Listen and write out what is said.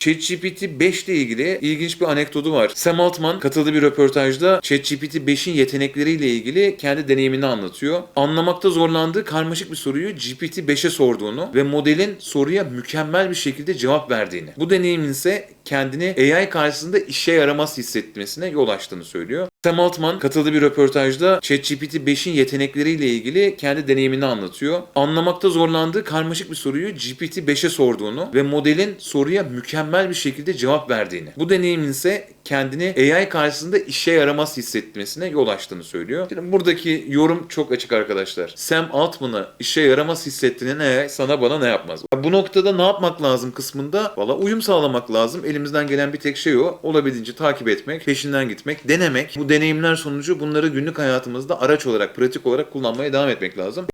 ChatGPT 5 ile ilgili ilginç bir anekdotu var. Sam Altman katıldığı bir röportajda ChatGPT 5'in yetenekleriyle ilgili kendi deneyimini anlatıyor. Anlamakta zorlandığı karmaşık bir soruyu GPT 5'e sorduğunu ve modelin soruya mükemmel bir şekilde cevap verdiğini. Bu deneyimin ise kendini AI karşısında işe yaramaz hissetmesine yol açtığını söylüyor. Sam Altman katıldığı bir röportajda ChatGPT 5'in yetenekleriyle ilgili kendi deneyimini anlatıyor. Anlamakta zorlandığı karmaşık bir soruyu GPT 5'e sorduğunu ve modelin soruya mükemmel bir şekilde cevap verdiğini. Bu deneyimin ise kendini AI karşısında işe yaramaz hissetmesine yol açtığını söylüyor. Şimdi buradaki yorum çok açık arkadaşlar. Sam Altman'ı işe yaramaz hissettiğine AI sana bana ne yapmaz? Bu noktada ne yapmak lazım kısmında valla uyum sağlamak lazım. Elimizden gelen bir tek şey o. Olabildiğince takip etmek, peşinden gitmek, denemek. Bu deneyimler sonucu bunları günlük hayatımızda araç olarak, pratik olarak kullanmaya devam etmek lazım.